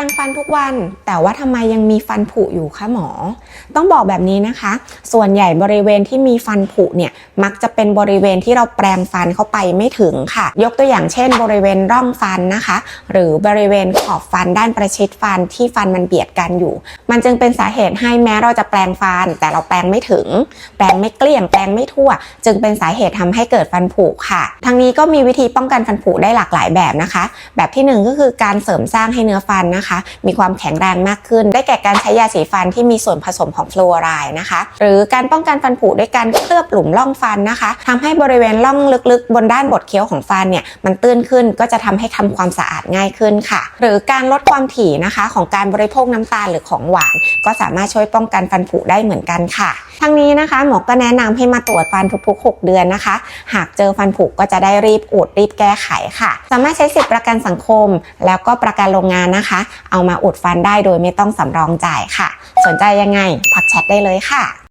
รงฟันทุกวัน แต่ว่าทำไมยังมีฟันผุอยู่คะหมอ ต้องบอกแบบนี้นะคะ ส่วนใหญ่บริเวณที่มีฟันผุเนี่ยมักจะเป็นบริเวณที่เราแปรงฟันเข้าไปไม่ถึงค่ะ ยกตัวอย่างเช่น บริเวณร่องฟันนะคะ หรือบริเวณขอบฟันด้านประชิดฟันที่ฟันมันเบียดกันอยู่ มันจึงเป็นสาเหตุให้แม้เราจะแปรงฟัน แต่เราแปรงไม่ถึง แปรงไม่เกลี้ยงแปรงไม่ทั่ว จึงเป็นสาเหตุทำให้เกิดฟันผุค่ะ ทั้งนี้ก็มีวิธีป้องกันฟันผุได้หลากหลายแบบนะคะ แบบที่หนึ่งก็คือการเสริมสร้างให้เนื้อฟันนะคะมีความแข็งแรงมากขึ้น ได้แก่การใช้ยาสีฟันที่มีส่วนผสมของฟลูออไรด์นะคะ หรือการป้องกันฟันผุด้วยการเคลือบหลุมร่องฟันนะคะทำให้บริเวณร่องลึกๆ บนด้านบดเคี้ยวของฟันเนี่ยมันตื้นขึ้นก็จะทำให้ทำความสะอาดง่ายขึ้นค่ะ หรือการลดความถี่นะคะ ของการบริโภคน้ำตาลหรือของหวาน ก็สามารถช่วยป้องกันฟันผุได้เหมือนกันค่ะ ทั้งนี้นะคะ หมอก็แนะนำให้มาตรวจฟันทุกๆ 6 เดือนนะคะ หากเจอฟันผุก็จะได้รีบอุดรีบแก้ไขค่ะ สามารถใช้สิทธิประกันสังคม แล้วก็ประกันโรงงานนะคะ เอามาอุดฟันได้โดยไม่ต้องสำรองจ่ายค่ะ สนใจยังไงพักแชทได้เลยค่ะ